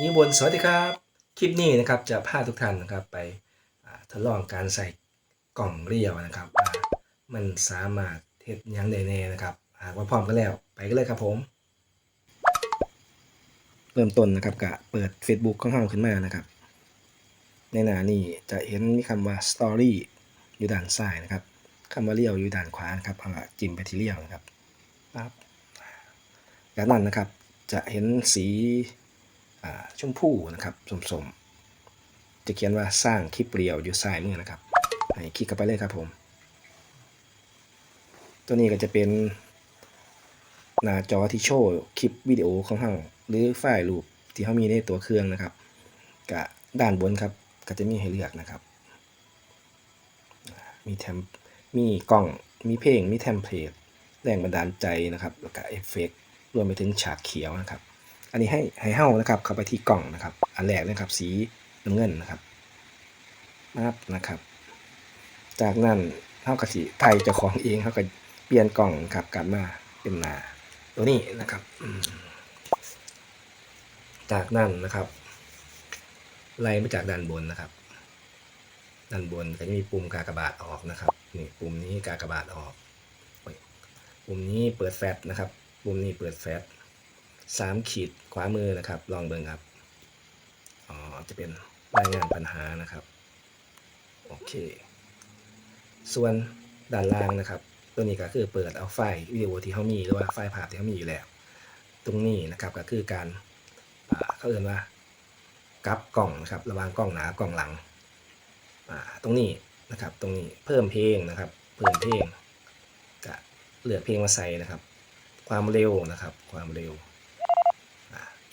นิบนสวัสดีครับ คลิปนี้นะครับจะพาทุกท่านนะครับไปทดลองการใส่กล่องเรียวนะครับว่ามันสามารถเทสยังได้แน่นะครับหากว่าพร้อมกันแล้วไปกันเลยครับผม เริ่มต้นนะครับกะเปิด Facebook ของเราขึ้นมานะครับ ในหน้านี้จะเห็นมีคำว่า Story อยู่ด้านซ้ายนะครับคำว่าเรียวอยู่ด้านขวานะครับเอาละจิ้มไปที่เรียวนะครับปั๊บจากนั้นนะครับจะเห็นสี ชมพูนะครับสมๆจะเขียนว่าสร้างคลิปเรียวอยู่ซ้ายมือนะครับให้คลิกเข้าไปเลยครับผม ตัวนี้ก็จะเป็นหน้าจอที่โชว์คลิปวิดีโอของเราหรือไฟล์รูปที่เขามีในตัวเครื่องนะครับกับด้านบนครับก็จะมีให้เลือกนะครับ มีแทมมีกล้องมีเพลงมีเทมเพลตแรงบันดาลใจนะครับแล้วก็เอฟเฟกต์รวมไปถึงฉากเขียวนะครับ อันนี้ให้ให้เฮ้านะครับ เข้าไปที่กล่องนะครับ อันแรกนะครับ สีน้ำเงินนะครับนับนะครับ จากนั้นเท่ากับสีไทยเจ้าของเองเขาก็เปลี่ยนกล่องครับกลับมาเป็นนาตัวนี้นะครับ จากนั้นนะครับไล่มาจากด้านบนนะครับ ด้านบนก็จะมีปุ่มกากบาทออกนะครับนี่ปุ่มนี้กากบาทออกปุ่มนี้เปิดแฟลชนะครับ ปุ่มนี้เปิดแฟลช สามขีดขวามือนะครับ ลองเบิ่งครับ อ๋อ จะเป็นรายงานปัญหานะครับ โอเค ส่วนด้านล่างนะครับ ตัวนี้ก็คือเปิดเอาไฟล์วิดีโอที่เขามีหรือว่าไฟล์ภาพที่เขามีอยู่แล้ว ตรงนี้นะครับก็คือการเขาเรียกว่ากับกล่องนะครับ ระหว่างกล้องหนากล้องหลัง ตรงนี้นะครับ ตรงนี้เพิ่มเพลงนะครับ เพิ่มเพลงก็เลือกเพลงมาใส่นะครับ ความเร็วนะครับ ความเร็ว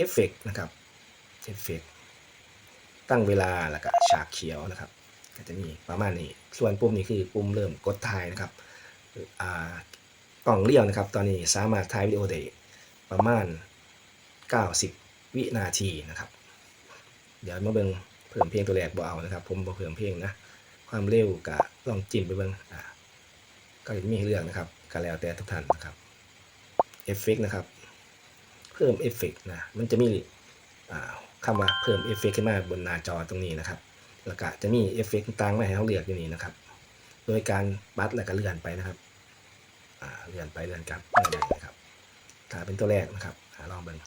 อ่าเอฟเฟกต์นะครับเอฟเฟกต์ตั้งเวลาแล้วก็ฉากเขียวนะครับ ก็จะมีประมาณนี้ ส่วนปุ่มนี้คือปุ่มเริ่มกดถ่ายนะครับอ่ากล่องเรียวนะครับ ตอนนี้สามารถถ่ายวิดีโอได้ประมาณ 90 วินาทีนะครับ เดี๋ยวมาเบิ่งเพิ่มเพลงตัวแรกบ่เอานะครับ ผมบ่เพิ่มเพลงนะ ความเร็วกะลองจิ้มไปเบิ่งอ่าก็จะมีเลือกนะครับก็แล้วแต่ทุกท่านนะครับเอฟเฟกนะครับ พิ่มเอฟเฟกนะมันจะมีคำว่าเพิ่มเอฟเฟกขึ้นมาบนหน้าจอตรงนี้นะครับ แล้วก็จะมีเอฟเฟกต่างๆมาให้เราเลือกอยู่นี่นะครับ โดยการบัดแล้วก็เลื่อนไปนะครับเลื่อนไปเลื่อนกลับเลื่อนได้นะครับถ้าเป็นตัวแรกนะครับอาลองเบิ่ง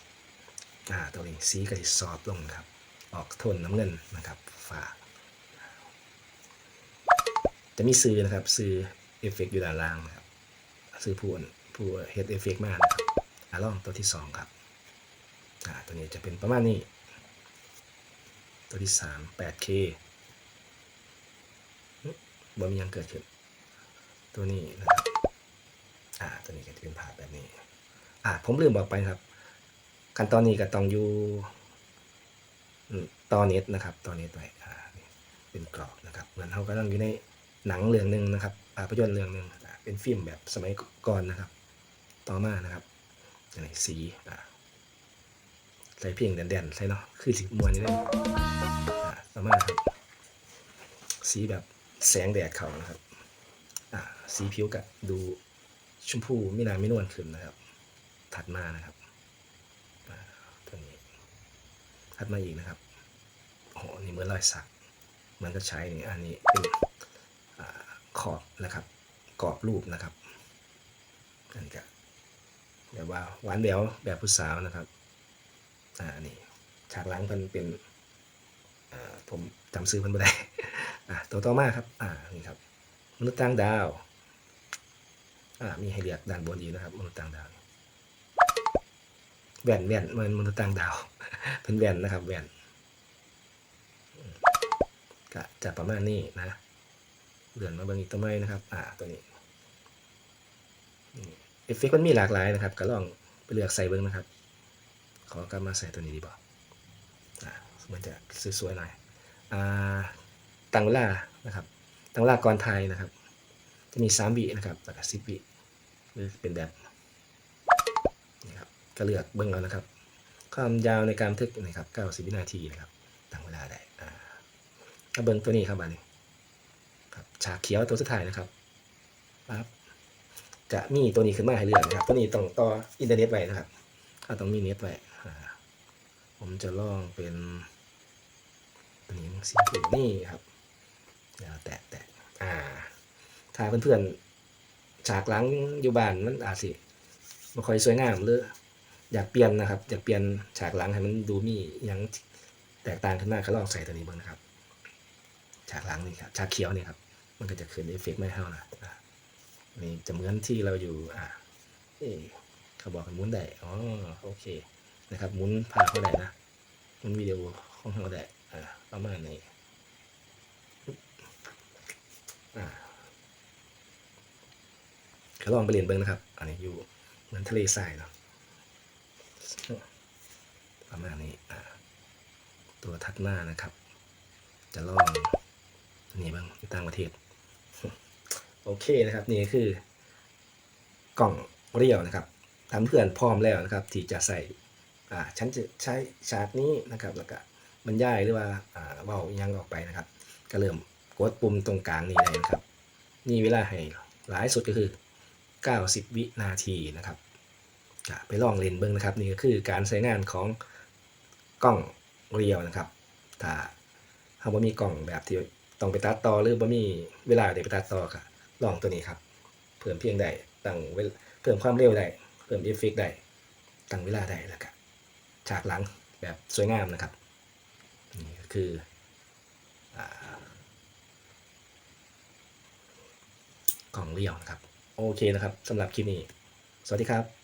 อ่าตัวนี้สีก็จะซอฟลงครับ ออกโทนน้ำเงินนะครับฝาจะมีซื้อนะครับซื้อเอฟเฟกต์อยู่ด้านล่างนะครับซื้อผู้อ่อนผู้เฮดเอฟเฟกต์มากนะครับอาลองตัวที่สองครับ ตัวนี้จะเป็นประมาณนี้ ตัวที่สาม 8K บ่มียังเกิดขึ้น ตัวนี้นะครับอ่าตัวนี้ก็จะเป็นภาแบบนี้อ่าผมลืมบอกไปครับ ขั้นตอนนี้ก็ต้องอยู่ตอนเน็ตนะครับตอนเน็ตไว้อ่าเป็นกรอบนะครับเหมือนเขากำลังอยู่ในหนังเรื่องหนึ่งนะครับภาพยนตร์เรื่องหนึ่งเป็นฟิล์มแบบสมัยก่อนนะครับ ต่อมานะครับอันนี้สีอ่า ใส่เพียงแดนๆใส่เนาะคือสีมวนนี่เลยอ่าต่อมาครับ สีแบบแสงแดดเขานะครับอ่าสีผิวกับดูชมพูไม่นานไม่นวลขึ้นนะครับ ถัดมานะครับตัวนี้ถัดมาอีกนะครับโอ้โหนี่เหมือนรอยสักเหมือนกับใช้นี่อันนี้เป็นอขอบนะครับกรอบรูปนะครับอันก็แบบว่าหวานแหววแบบผู้สาวนะครับ อ่านี่ฉากหลังเพิ่นเป็นอ่าผมจำซื้อเพิ่นบ่ได้อ่าตัวต่อมาครับอ่านี่ครับมนุษย์ต่างดาวอ่ามีให้เลือกด้านบนอีกนะครับมนุษย์ต่างดาวแว่นแว่นมันมนุษย์ต่างดาวเป็นแว่นนะครับแว่นก็จะประมาณนี้นะเลื่อนมาบิ่งอีกตัวไม้นะครับ อ่าตัวนี้เอฟเฟกต์มันมีหลากหลายนะครับ ก็ลองไปเลือกใส่เบิ่งนะครับ ขอกลับมาใส่ตัวนี้ดีบ่อ่ามันจะสวยๆหน่อยอ่าตั้งเวลานะครับตั้งเวลาก่อนไทยนะครับ จะมี3วินะครับแล้วก็10วิหรือเป็นแบบนี่ครับก็เลือกเบิ่งเอานะครับ ความยาวในการทึกนะครับ90วินาทีนะครับตั้งเวลาได้อ่าเบิ่งตัวนี้ครับอันนี้ครับฉากเขียวตัวสุดท้ายนะครับปั๊บจะมีตัวนี้ขึ้นมาให้เลือกนะครับ ตัวนี้ต้องต่ออินเทอร์เน็ตไว้นะครับถ้าต้องมีเน็ตไว้ ผมจะลองเป็นตัวนี้มั้งนี่ครับเดี๋ยวแตะแตะอ่า ถ้าเพื่อนๆฉากหลังอยู่บ้านมันอาจสิไม่ค่อยสวยงามหรืออยากเปลี่ยนนะครับอยากเปลี่ยนฉากหลังให้มันดูมีหยังแตกต่างขึ้นมาก็ลองใส่ตัวนี้บ้างนะครับ ฉากหลังนี่ครับฉากเขียวนี่ครับ มันก็จะขึ้นเอฟเฟกต์ไม่เท่านะนี่จะเหมือนที่เราอยู่อ่าเอเขาบอกมุนได้อ๋อโอเค นะครับหมุนภาพเขาได้นะหมุนวิดีโอของเขาได้อ่าประมาณนี้อ่าก็ลองไปเรียนเบิ้งนะครับ อันนี้อยู่เหมือนทะเลทรายเนาะประมาณนี้อ่าตัวทัดหน้านะครับ จะลองนี่บ้างต่างประเทศ โอเคนะครับ นี่คือกล่องเรียวนะครับทำเพื่อนพร้อมแล้วนะครับ ที่จะใส่ อ่าฉันจะใช้ฉากนี้นะครับแล้วก็บรรยายหรือว่าอ่าเว้ายังออกไปนะครับ ก็เริ่มกดปุ่มตรงกลางนี้ได้นะครับ นี่เวลาให้หลายสุดก็คือ 90 วินาทีนะครับไปลองเล่นเบิ้งนะครับนี่ก็คือการใช้งานของกล้องเรียวนะครับ ถ้าถ้าบ่มีกล่องแบบที่ต้องไปตัดต่อหรือบ่มีเวลาเดี๋ยวไปตัดต่อก็ลองตัวนี้ครับ เพิ่มเพียงได้ตั้งเพิ่มความเร็วได้ เพิ่มเอฟเฟกได้ ตั้งเวลาได้แล้วก็ ฉากหลังแบบสวยงามนะครับ นี่ก็คืออกล่องเรียวนะครับ โอเคนะครับสำหรับคลิปนี้ สวัสดีครับ